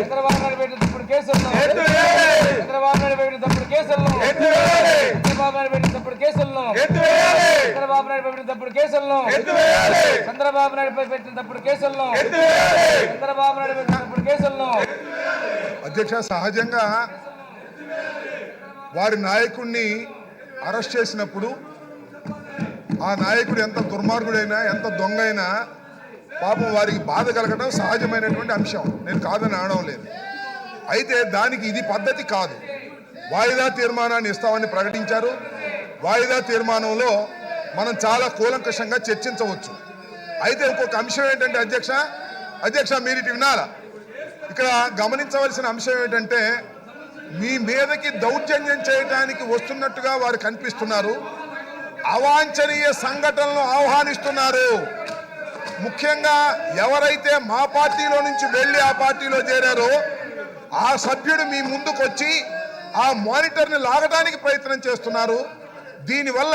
చంద్రబాబు నాయుడు పెట్టిన తప్పుడు కేసులను ఎత్తువేయాలి. చంద్రబాబు నాయుడు పెట్టిన తప్పుడు కేసులను ఎత్తువేయాలి. చంద్రబాబు నాయుడు పెట్టిన తప్పుడు కేసులను ఎత్తువేయాలి. చంద్రబాబు నాయుడు పెట్టిన తప్పుడు కేసులను ఎత్తువేయాలి. చంద్రబాబు నాయుడు పెట్టిన తప్పుడు కేసులను ఎత్తువేయాలి. చంద్రబాబు నాయుడు పెట్టిన తప్పుడు కేసులను అధ్యక్ష సహజంగా వారి నాయకుడిని అరెస్ట్ చేసినప్పుడు ఆ నాయకుడు ఎంత దుర్మార్గుడైనా ఎంత దొంగ అయినా పాపం వారికి బాధ కలగడం సహజమైనటువంటి అంశం. నేను కాదని అనడం లేదు. అయితే దానికి ఇది పద్ధతి కాదు. వాయిదా తీర్మానాన్ని ఇస్తామని ప్రకటించారు. వాయిదా తీర్మానంలో మనం చాలా కూలంకషంగా చర్చించవచ్చు. అయితే ఇంకొక అంశం ఏంటంటే అధ్యక్ష అధ్యక్ష మీరు ఇటు వినాలా? ఇక్కడ గమనించవలసిన అంశం ఏంటంటే మీ మీదకి దౌర్జన్యం చేయడానికి వస్తున్నట్టుగా వారు కనిపిస్తున్నారు. అవాంఛనీయ సంఘటనలను ఆహ్వానిస్తున్నారు. ముఖ్యంగా ఎవరైతే మా పార్టీలో నుంచి వెళ్ళి ఆ పార్టీలో చేరారో ఆ సభ్యుడు మీ ముందుకు వచ్చి ఆ మానిటర్ని లాగడానికి ప్రయత్నం చేస్తున్నారు. దీనివల్ల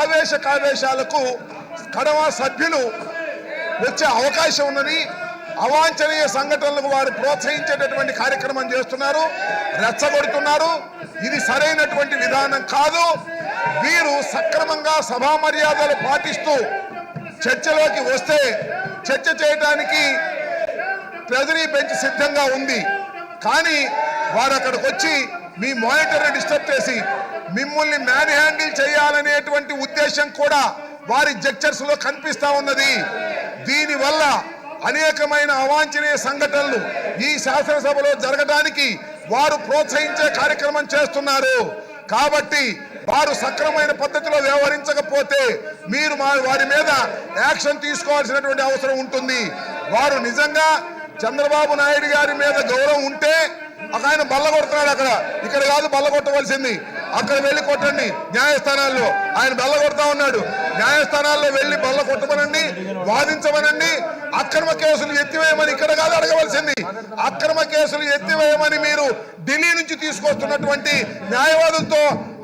ఆవేశ కావేశాలకు కడవ సభ్యులు వచ్చే అవకాశం ఉన్నది. అవాంఛనీయ సంఘటనలకు వారు ప్రోత్సహించేటటువంటి కార్యక్రమం చేస్తున్నారు. రెచ్చగొడుతున్నారు. ఇది సరైనటువంటి విధానం కాదు. వీరు సక్రమంగా సభా మర్యాదలు పాటిస్తూ చర్చలోకి వస్తే చర్చ చేయడానికి ట్రెజరీ బెంచ్ సిద్ధంగా ఉంది. కానీ వారు అక్కడికి వచ్చి మీ మానిటర్ని డిస్టర్బ్ చేసి మిమ్మల్ని మ్యాన్ హ్యాండిల్ చేయాలనేటువంటి ఉద్దేశం కూడా వారి జడ్చర్స్లో కనిపిస్తా ఉన్నది. దీనివల్ల అనేకమైన అవాంఛనీయ సంఘటనలు ఈ శాసనసభలో జరగడానికి వారు ప్రోత్సహించే కార్యక్రమం చేస్తున్నారు. కాబట్టి వారు సక్రమైన పద్ధతిలో వ్యవహరించకపోతే మీరు మా వారి మీద యాక్షన్ తీసుకోవాల్సినటువంటి అవసరం ఉంటుంది. వారు నిజంగా చంద్రబాబు నాయుడు గారి మీద గౌరవం ఉంటే ఒక ఆయన బల్ల కొడుతున్నాడు అక్కడ. ఇక్కడ కాదు బల్ల కొట్టవలసింది. అక్కడ వెళ్ళి కొట్టండి. న్యాయస్థానాల్లో ఆయన బల్ల కొడతా ఉన్నాడు. న్యాయస్థానాల్లో వెళ్ళి బల్ల కొట్టమనండి వాదించమనండి. అక్రమ కేసులు ఎత్తివేయమని ఇక్కడ కాదు అడగవలసింది. అక్రమ కేసులు ఎత్తివేయమని మీరు ఢిల్లీ నుంచి తీసుకొస్తున్నటువంటి న్యాయవాదులతో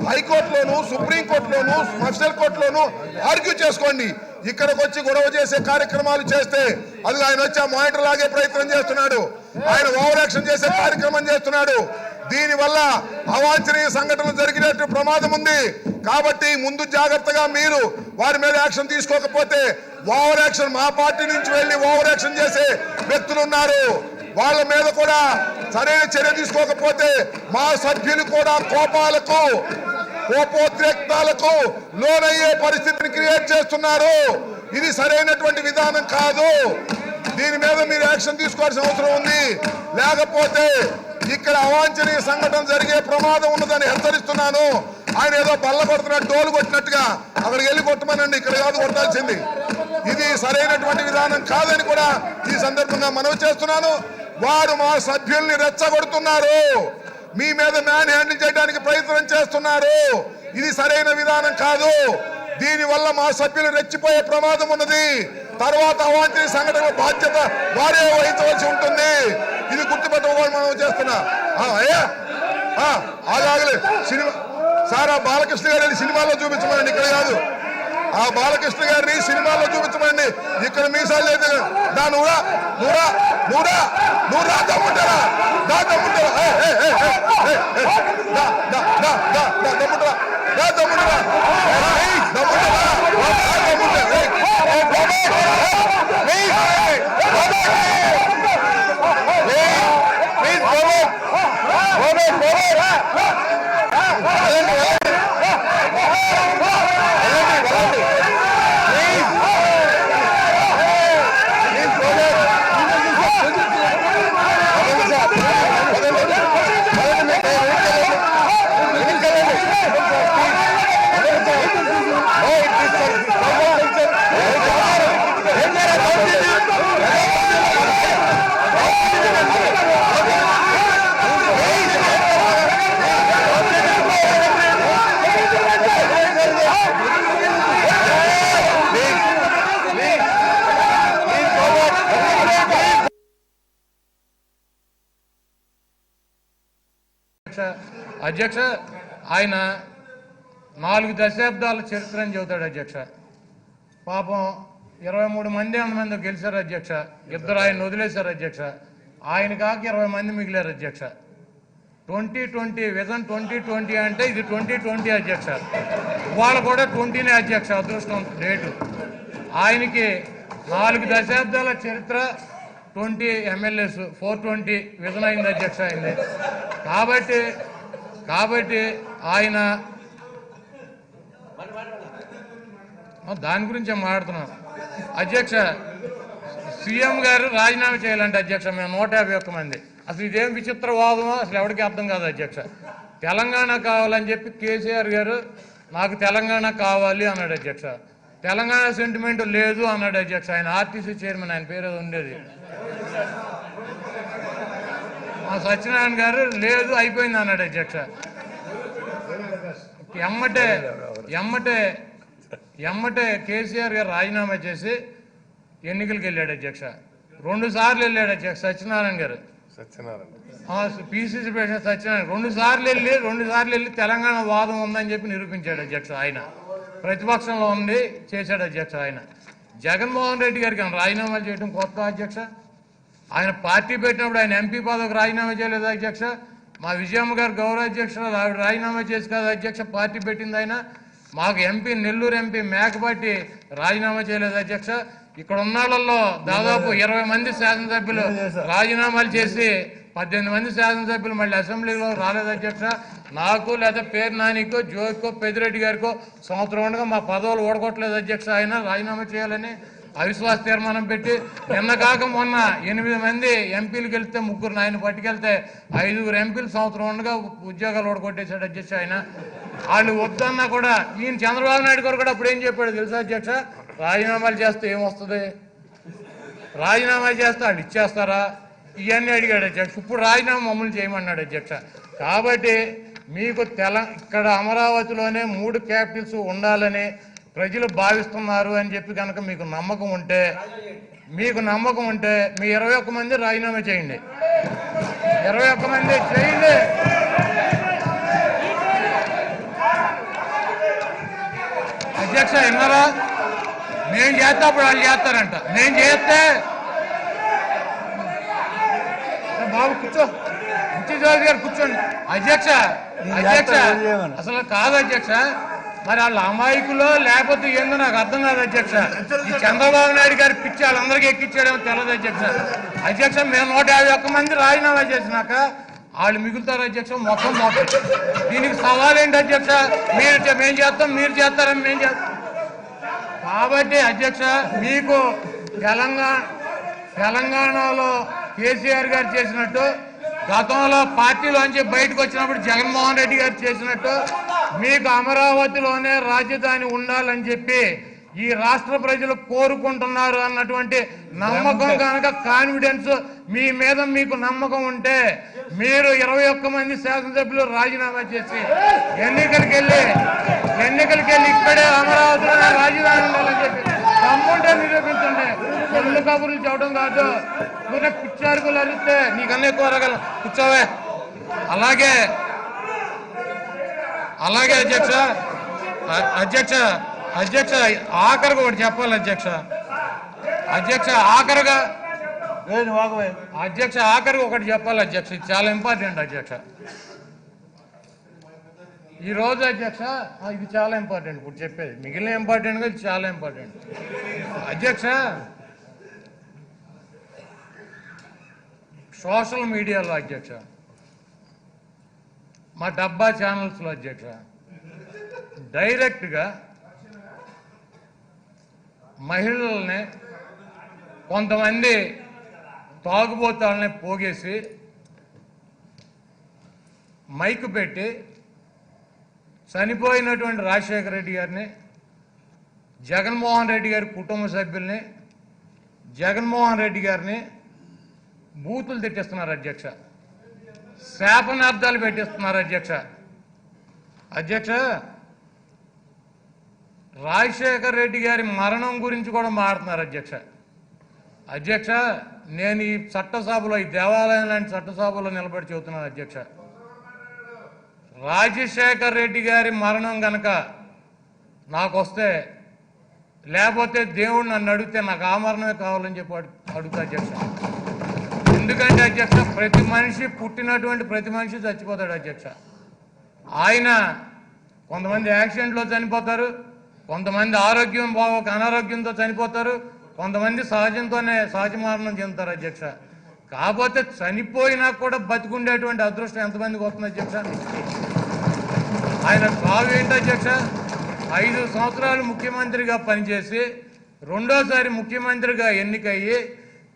హైకోర్టులోను సుప్రీంకోర్టులోను స్పెషల్ కోర్టులోను ఆర్గ్యూ చేసుకోండి. ఇక్కడికి వచ్చి గొడవ చేసే కార్యక్రమాలు చేస్తే అది ఆయన వచ్చి ఆ మానిటర్ లాగే ప్రయత్నం చేస్తున్నాడు. ఆయన ఓవర్ యాక్షన్ చేసే కార్యక్రమం చేస్తున్నాడు. దీనివల్ల అవాంఛనీయ సంఘటనలు జరిగినట్టు ప్రమాదం ఉంది. కాబట్టి ముందు జాగ్రత్తగా మీరు వారి మీద యాక్షన్ తీసుకోకపోతే ఓవర్ యాక్షన్ మా పార్టీ నుంచి వెళ్ళి ఓవర్ యాక్షన్ చేసే వ్యక్తులు ఉన్నారు. వాళ్ళ మీద కూడా సరైన చర్య తీసుకోకపోతే మా సభ్యులు కూడా కోపాలకు కోపోద్రేక్తాలకు లోనయ్యే పరిస్థితిని క్రియేట్ చేస్తున్నారు. ఇది సరైనటువంటి విధానం కాదు. దీని మీద మీరు యాక్షన్ తీసుకోవాల్సిన అవసరం ఉంది. లేకపోతే ఇక్కడ అవాంఛనీయ సంఘటన జరిగే ప్రమాదం ఉన్నదని హెచ్చరిస్తున్నాను. ఆయన ఏదో బల్ల కొడుతున్నట్టు డోలు కొట్టినట్టుగా అక్కడికి వెళ్ళి కొట్టమనండి ఇక్కడ కాదు కొట్టాల్సింది. ఇది సరైనటువంటి విధానం కాదని కూడా ఈ సందర్భంగా మనవి చేస్తున్నాను. వారు మా సభ్యుల్ని రెచ్చగొడుతున్నారు. మీ మీద మ్యాన్ హ్యాండిల్ చేయడానికి ప్రయత్నం చేస్తున్నారు. ఇది సరైన విధానం కాదు. దీనివల్ల మా సభ్యులు రెచ్చిపోయే ప్రమాదం ఉన్నది. తర్వాత అవాంఛనీయ సంఘటన బాధ్యత వారే వహించవలసి ఉంటుంది. ఇది గుర్తుపెట్టుకోవాలి మనం చేస్తున్నా ఆ, అయ్యా ఆ, ఆగాగలే సినిమా సార్ ఆ బాలకృష్ణ గారిని సినిమాలో చూపించమండి ఇక్కడ కాదు ఆ బాలకృష్ణ గారిని సినిమాల్లో చూపించమండి ఇక్కడ మీసాలు లేదు దా నూరా నూరా నూరా నూరా దమ్ముంటారా దా దమ్ముంటారా ఏ, ఏ, ఏ, ఏ, ఏ, ఏ, దమ్ముంటారా దా దమ్ముంటారా దమ్ముంటారా Ha! అధ్యక్ష ఆయన నాలుగు దశాబ్దాల చరిత్ర అని చెబుతాడు అధ్యక్ష. పాపం ఇరవై మూడు మంది మంది గెలిచారు అధ్యక్ష. ఇద్దరు ఆయన వదిలేశారు అధ్యక్ష. ఆయన కాక ఇరవై మంది మిగిలారు అధ్యక్ష. Twenty twenty vision twenty twenty అంటే ఇది ట్వంటీ ట్వంటీ అధ్యక్ష. ఇవాళ కూడా ట్వంటీనే అధ్యక్ష అదృష్టం డేటు ఆయనకి నాలుగు దశాబ్దాల చరిత్ర twenty MLAs four twenty vision అయింది అధ్యక్ష అయింది కాబట్టి కాబట్టి ఆయన దాని గురించే మాట్లాడుతున్నాం. అధ్యక్ష సీఎం గారు రాజీనామా చేయాలంటే అధ్యక్ష మేము నూట యాభై మంది. అసలు ఇదేం విచిత్ర వాదమో అసలు ఎవరికి అర్థం కాదు అధ్యక్ష. తెలంగాణ కావాలని చెప్పి కేసీఆర్ గారు నాకు తెలంగాణ కావాలి అన్నాడు అధ్యక్ష. తెలంగాణ సెంటిమెంట్ లేదు అన్నాడు అధ్యక్ష. ఆయన ఆర్టీసీ చైర్మన్ ఆయన పేరు ఉండేది. సత్యనారాయణ గారు లేదు అయిపోయింది అన్నాడు అధ్యక్ష. ఎమ్మటే ఎమ్మటే ఎమ్మటే కేసీఆర్ గారు రాజీనామా చేసి ఎన్నికలకు వెళ్ళాడు అధ్యక్ష. రెండు సార్లు వెళ్ళాడు అధ్యక్ష సత్యనారాయణ గారు. పిసిసి ప్రెసిడెంట్ సత్యనారాయణ రెండు సార్లు వెళ్ళి రెండు సార్లు వెళ్ళి తెలంగాణ వాదం ఉందని చెప్పి నిరూపించాడు అధ్యక్ష ఆయన. ప్రతిపక్షంలో ఉంది చేశాడు అధ్యక్ష ఆయన. జగన్మోహన్ రెడ్డి గారికి ఆయన రాజీనామా చేయడం కొత్త అధ్యక్ష? ఆయన పార్టీ పెట్టినప్పుడు ఆయన ఎంపీ పదవికి రాజీనామా చేయలేదు అధ్యక్ష. మా విజయమ్మ గారు గౌరవ అధ్యక్షురాలు ఆవిడ రాజీనామా చేసి కదా అధ్యక్ష పార్టీ పెట్టింది ఆయన. మాకు ఎంపీ నెల్లూరు ఎంపీ మేకపాటి రాజీనామా చేయలేదు అధ్యక్ష. ఇక్కడ ఉన్న వాళ్ళల్లో దాదాపు ఇరవై మంది శాసనసభ్యులు రాజీనామాలు చేసి పద్దెనిమిది మంది శాసనసభ్యులు మళ్ళీ అసెంబ్లీలో రాలేదు అధ్యక్ష. నాకు లేదా పేరు నానికో జోకో పెదిరెడ్డి గారికో సంవత్సరం ఉండగా మా పదవులు ఓడగొట్టలేదు అధ్యక్ష. ఆయన రాజీనామా చేయాలని అవిశ్వాస తీర్మానం పెట్టి నిన్న కాక మొన్న ఎనిమిది మంది ఎంపీలు గెలిస్తే ముగ్గురు ఆయన పట్టుకెళ్తే ఐదుగురు ఎంపీలు సంవత్సరం ఉండగా ఉద్యోగాలు ఓడగొట్టేశాడు అధ్యక్ష ఆయన. వాళ్ళు వద్దన్నా కూడా ఈయన చంద్రబాబు నాయుడు గారు కూడా అప్పుడు ఏం చెప్పాడు తెలుసా అధ్యక్ష? రాజీనామాలు చేస్తే ఏమొస్తుంది? రాజీనామా చేస్తే వాళ్ళు ఇచ్చేస్తారా? ఇవన్నీ అడిగాడు అధ్యక్ష. ఇప్పుడు రాజీనామా మమ్మల్ని చేయమన్నాడు అధ్యక్ష. కాబట్టి మీకు తెల ఇక్కడ అమరావతిలోనే మూడు క్యాపిటల్స్ ఉండాలని ప్రజలు భావిస్తున్నారు అని చెప్పి కనుక మీకు నమ్మకం ఉంటే మీకు నమ్మకం ఉంటే మీ ఇరవై ఒక్క మంది రాజీనామా చేయండి. ఇరవై ఒక్క మంది చేయండి. అధ్యక్ష విన్నారా? నేను చేస్తే అప్పుడు వాళ్ళు చేస్తారంట. నేను చేస్తే బాబు కూర్చో. ముత్యజోగి గారు కూర్చోండి. అధ్యక్ష అధ్యక్ష అసలు కాదు అధ్యక్ష. మరి వాళ్ళ అమాయకులో లేకపోతే ఏందో నాకు అర్థం కాదు అధ్యక్ష. ఈ చంద్రబాబు నాయుడు గారి పిచ్చి వాళ్ళందరికీ ఎక్కించాడేమో తెలియదు అధ్యక్ష. అధ్యక్ష మేము నూట యాభై ఒక్క మంది రాజీనామా చేసినాక వాళ్ళు మిగులుతారు అధ్యక్ష మొత్తం మొత్తం. దీనికి సవాల్ ఏంటి అధ్యక్ష? మీరు మేము చేస్తాం మీరు చేస్తారని మేము చేస్తాం కాబట్టి అధ్యక్ష మీకు తెలంగాణ తెలంగాణలో కేసీఆర్ గారు చేసినట్టు గతంలో పార్టీలోంచి బయటకు వచ్చినప్పుడు జగన్మోహన్ రెడ్డి గారు చేసినట్టు మీకు అమరావతిలోనే రాజధాని ఉండాలని చెప్పి ఈ రాష్ట్ర ప్రజలు కోరుకుంటున్నారు అన్నటువంటి నమ్మకం కనుక కాన్ఫిడెన్స్ మీ మీద మీకు నమ్మకం ఉంటే మీరు ఇరవై ఒక్క మంది శాసనసభ్యులు రాజీనామా చేసి ఎన్నికలకు వెళ్ళి ఎన్నికలకు వెళ్ళి ఇక్కడే అమరావతిలోనే రాజధాని ఉండాలని చెప్పి దమ్ముంటే నిరూపించండి. ఒళ్ళు కబుర్లు చెప్పడం కాదు. పిచ్చారుకులు అరిస్తే నీకన్నా ఎక్కువ అరగలం కూర్చోవే. అలాగే అలాగే అధ్యక్ష అధ్యక్ష అధ్యక్ష ఆఖరికి ఒకటి చెప్పాలి అధ్యక్ష. అధ్యక్ష ఆఖరిగా అధ్యక్ష ఆఖరికి ఒకటి చెప్పాలి అధ్యక్ష. ఇది చాలా ఇంపార్టెంట్ అధ్యక్ష. ఈ రోజు అధ్యక్ష ఇది చాలా ఇంపార్టెంట్ ఇప్పుడు చెప్పేది. మిగిలిన ఇంపార్టెంట్గా ఇది చాలా ఇంపార్టెంట్. అధ్యక్ష సోషల్ మీడియాలో అధ్యక్ష. మా డబ్బా ఛానల్స్లో అధ్యక్ష డైరెక్ట్గా మహిళల్ని కొంతమంది తాగుబోతాలని పోగేసి మైక్ పెట్టి చనిపోయినటువంటి రాజశేఖర రెడ్డి గారిని జగన్మోహన్ రెడ్డి గారి కుటుంబ సభ్యుల్ని జగన్మోహన్ రెడ్డి గారిని బూతులు తిట్టిస్తున్నారు అధ్యక్ష. శాపనార్థాలు పెట్టిస్తున్నారు అధ్యక్ష. అధ్యక్ష రాజశేఖర్ రెడ్డి గారి మరణం గురించి కూడా మాట్లాడుతున్నారు అధ్యక్ష. అధ్యక్ష నేను ఈ చట్టసభలో ఈ దేవాలయం లాంటి చట్టసభలో నిలబడి చెబుతున్నాను అధ్యక్ష. రాజశేఖర్ రెడ్డి గారి మరణం కనుక నాకు వస్తే లేకపోతే దేవుడు నన్ను అడిగితే నాకు ఆమరణమే కావాలని చెప్పి అడుగుతా అధ్యక్ష. ఎందుకంటే అధ్యక్ష? ప్రతి మనిషి పుట్టినటువంటి ప్రతి మనిషి చచ్చిపోతాడు అధ్యక్ష. ఆయన కొంతమంది యాక్సిడెంట్లో చనిపోతారు కొంతమంది ఆరోగ్యం బాగోక అనారోగ్యంతో చనిపోతారు కొంతమంది సహజంతోనే సహజ మరణం చెందుతారు అధ్యక్ష. కాకపోతే చనిపోయినా కూడా బతికుండేటువంటి అదృష్టం ఎంతమందికి వస్తుంది అధ్యక్ష? ఆయన సాగు ఏంటి అధ్యక్ష? ఐదు సంవత్సరాలు ముఖ్యమంత్రిగా పనిచేసి రెండోసారి ముఖ్యమంత్రిగా ఎన్నికయ్యి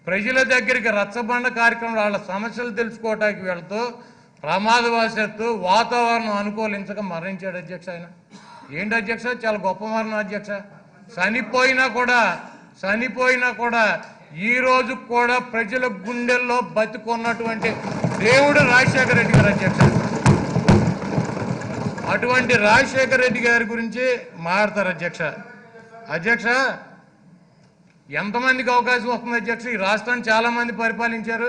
ప్రజల దగ్గరికి రచ్చబండ కార్యక్రమం వాళ్ళ సమస్యలు తెలుసుకోవటానికి వెళ్తూ ప్రమాదవశాత్తు వాతావరణం అనుకూలించక మరణించాడు అధ్యక్ష ఆయన. ఏంటి అధ్యక్ష? చాలా గొప్ప మరణం అధ్యక్ష. చనిపోయినా కూడా చనిపోయినా కూడా ఈ రోజు కూడా ప్రజల గుండెల్లో బతుకున్నటువంటి దేవుడు రాజశేఖర రెడ్డి గారు అధ్యక్ష. అటువంటి రాజశేఖర రెడ్డి గారి గురించి మారతారు అధ్యక్ష. అధ్యక్ష ఎంతమందికి అవకాశం వస్తుంది అధ్యక్షుడు ఈ రాష్ట్రాన్ని చాలామంది పరిపాలించారు.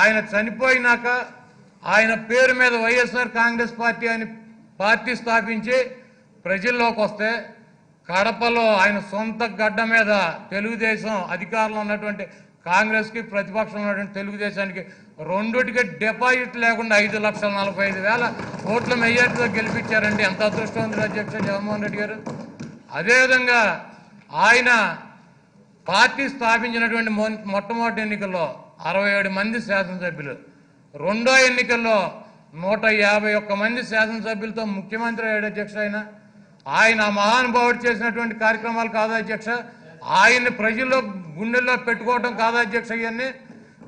ఆయన చనిపోయినాక ఆయన పేరు మీద వైఎస్ఆర్ కాంగ్రెస్ పార్టీ అని పార్టీ స్థాపించి ప్రజల్లోకి వస్తే కడపలో ఆయన సొంత గడ్డ మీద తెలుగుదేశం అధికారంలో ఉన్నటువంటి కాంగ్రెస్కి ప్రతిపక్షం ఉన్నటువంటి తెలుగుదేశానికి రెండుటికి డిపాజిట్ లేకుండా ఐదు లక్షల నలభై ఐదు వేల ఓట్ల మెజార్టీతో గెలిపించారండి. ఎంత అదృష్టవంతుడు అధ్యక్షుడు జగన్మోహన్ రెడ్డి గారు. అదేవిధంగా ఆయన పార్టీ స్థాపించినటువంటి మొ- మొట్టమొదటి ఎన్నికల్లో అరవై ఏడు మంది శాసనసభ్యులు రెండో ఎన్నికల్లో నూట యాభై ఒక్క మంది శాసనసభ్యులతో ముఖ్యమంత్రి అయ్యాడు అధ్యక్ష ఆయన. ఆయన ఆ మహానుభావుడు చేసినటువంటి కార్యక్రమాలు కాదా అధ్యక్ష. ఆయన్ని ప్రజల్లో గుండెల్లో పెట్టుకోవడం కాదా అధ్యక్ష ఇవన్నీ.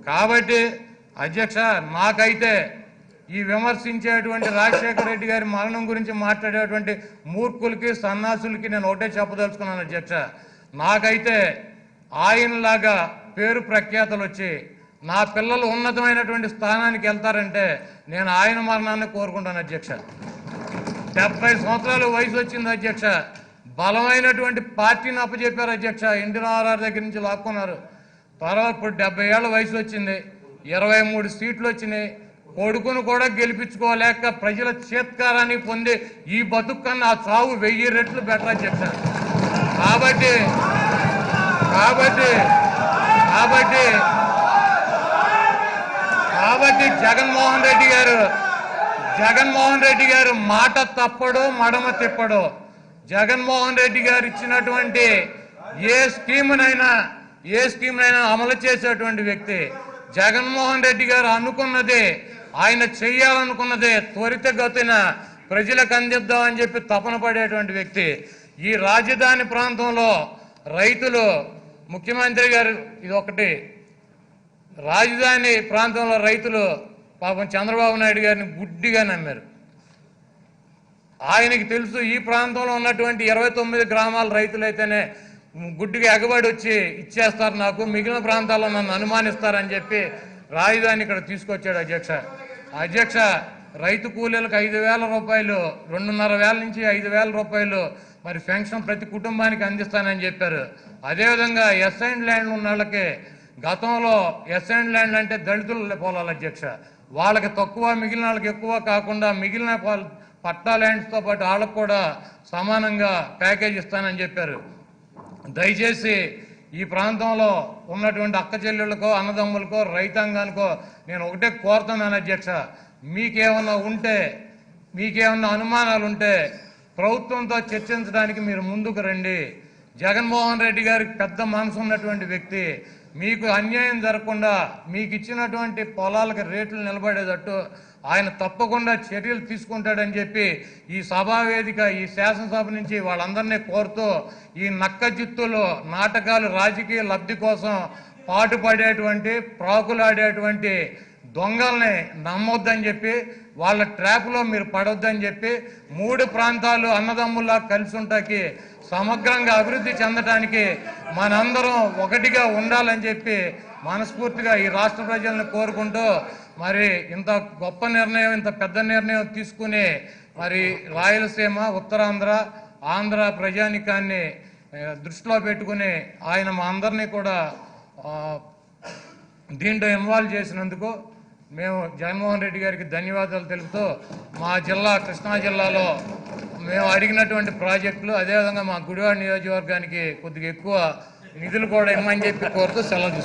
కాబట్టి అధ్యక్ష నాకైతే ఈ విమర్శించేటువంటి రాజశేఖర రెడ్డి గారి మరణం గురించి మాట్లాడేటువంటి మూర్ఖులకి సన్నాసులకి నేను ఒకటే చెప్పదలుచుకున్నాను అధ్యక్ష. నాకైతే ఆయనలాగా పేరు ప్రఖ్యాతలు వచ్చి నా పిల్లలు ఉన్నతమైనటువంటి స్థానానికి వెళ్తారంటే నేను ఆయన మరణాన్ని కోరుకుంటాను అధ్యక్ష. డెబ్బై సంవత్సరాల వయసు వచ్చింది అధ్యక్ష. బలమైనటువంటి పార్టీని అప్పచెప్పారు అధ్యక్ష. ఎన్టీ దగ్గర నుంచి లాక్కున్నారు. తర్వాత ఇప్పుడు డెబ్బై ఏళ్ళ వయసు వచ్చింది. ఇరవై మూడు సీట్లు వచ్చినాయి. కొడుకును కూడా గెలిపించుకోలేక ప్రజల చేత్కారాన్ని పొంది ఈ బతుకు కన్నా ఆ చావు వెయ్యి రెట్లు బెటర్ అధ్యక్ష. కాబట్టి కాబట్టి కాబట్టి కాబట్టి జగన్మోహన్ రెడ్డి గారు జగన్మోహన్ రెడ్డి గారు మాట తప్పడు మడమ తిప్పడు. జగన్మోహన్ రెడ్డి గారు ఇచ్చినటువంటి ఏ స్కీమునైనా ఏ స్కీమునైనా అమలు చేసేటువంటి వ్యక్తి జగన్మోహన్ రెడ్డి గారు అనుకున్నదే ఆయన చెయ్యాలనుకున్నదే త్వరితగతిన ప్రజలకు అందిద్దామని చెప్పి తపన పడేటువంటి వ్యక్తి. ఈ రాజధాని ప్రాంతంలో రైతులు ముఖ్యమంత్రి గారు ఇది ఒకటి రాజధాని ప్రాంతంలో రైతులు పాపం చంద్రబాబు నాయుడు గారిని గుడ్డిగా నమ్మారు. ఆయనకి తెలుసు ఈ ప్రాంతంలో ఉన్నటువంటి ఇరవై తొమ్మిది గ్రామాల రైతులైతేనే గుడ్డిగా ఎగబడి వచ్చి ఇచ్చేస్తారు నాకు మిగిలిన ప్రాంతాల్లో నన్ను అనుమానిస్తారని చెప్పి రాజధాని ఇక్కడ తీసుకొచ్చాడు అధ్యక్ష. అధ్యక్ష రైతు కూలీలకు ఐదు వేల రూపాయలు రెండున్నర వేల నుంచి ఐదు వేల రూపాయలు మరి పెన్షన్ ప్రతి కుటుంబానికి అందిస్తానని చెప్పారు. అదేవిధంగా ఎస్ఐన్ ల్యాండ్ ఉన్న వాళ్ళకి గతంలో ఎస్ఎండ్ ల్యాండ్ అంటే దళితులు పోలాలి అధ్యక్ష. వాళ్ళకి తక్కువ మిగిలిన వాళ్ళకి ఎక్కువ కాకుండా మిగిలిన పట్టా ల్యాండ్స్తో పాటు వాళ్ళకు కూడా సమానంగా ప్యాకేజ్ ఇస్తానని చెప్పారు. దయచేసి ఈ ప్రాంతంలో ఉన్నటువంటి అక్క చెల్లెళ్ళకో అన్నదమ్ములకో రైతాంగానికో నేను ఒకటే కోరుతున్నాను అధ్యక్ష. మీకేమన్నా ఉంటే మీకేమన్నా అనుమానాలు ఉంటే ప్రభుత్వంతో చర్చించడానికి మీరు ముందుకు రండి. జగన్మోహన్ రెడ్డి గారికి పెద్ద మనసు ఉన్నటువంటి వ్యక్తి. మీకు అన్యాయం జరగకుండా మీకు ఇచ్చినటువంటి పొలాలకు రేట్లు నిలబడేటట్టు ఆయన తప్పకుండా చర్యలు తీసుకుంటాడని చెప్పి ఈ సభా వేదిక ఈ శాసనసభ నుంచి వాళ్ళందరినీ కోరుతూ ఈ నక్క జిత్తులో నాటకాలు రాజకీయ లబ్ధి కోసం పాటుపడేటువంటి ప్రాకులాడేటువంటి దొంగల్ని నమ్మొద్దని చెప్పి వాళ్ళ ట్రాప్లో మీరు పడొద్దని చెప్పి మూడు ప్రాంతాలు అన్నదమ్ముల్లా కలిసి ఉంటాకి సమగ్రంగా అభివృద్ధి చెందడానికి మనందరం ఒకటిగా ఉండాలని చెప్పి మనస్ఫూర్తిగా ఈ రాష్ట్ర ప్రజలను కోరుకుంటూ మరి ఇంత గొప్ప నిర్ణయం ఇంత పెద్ద నిర్ణయం తీసుకుని మరి రాయలసీమ ఉత్తరాంధ్ర ఆంధ్ర ప్రజానికాన్ని దృష్టిలో పెట్టుకుని ఆయన మా అందరినీ కూడా దీంట్లో ఇన్వాల్వ్ చేసినందుకు మేము జగన్మోహన్ రెడ్డి గారికి ధన్యవాదాలు తెలుపుతూ మా జిల్లా కృష్ణా జిల్లాలో మేము అడిగినటువంటి ప్రాజెక్టులు అదేవిధంగా మా గుడివాడ నియోజకవర్గానికి కొద్దిగా ఎక్కువ నిధులు కూడా ఇమ్మని చెప్పి కోరుతూ సెలవు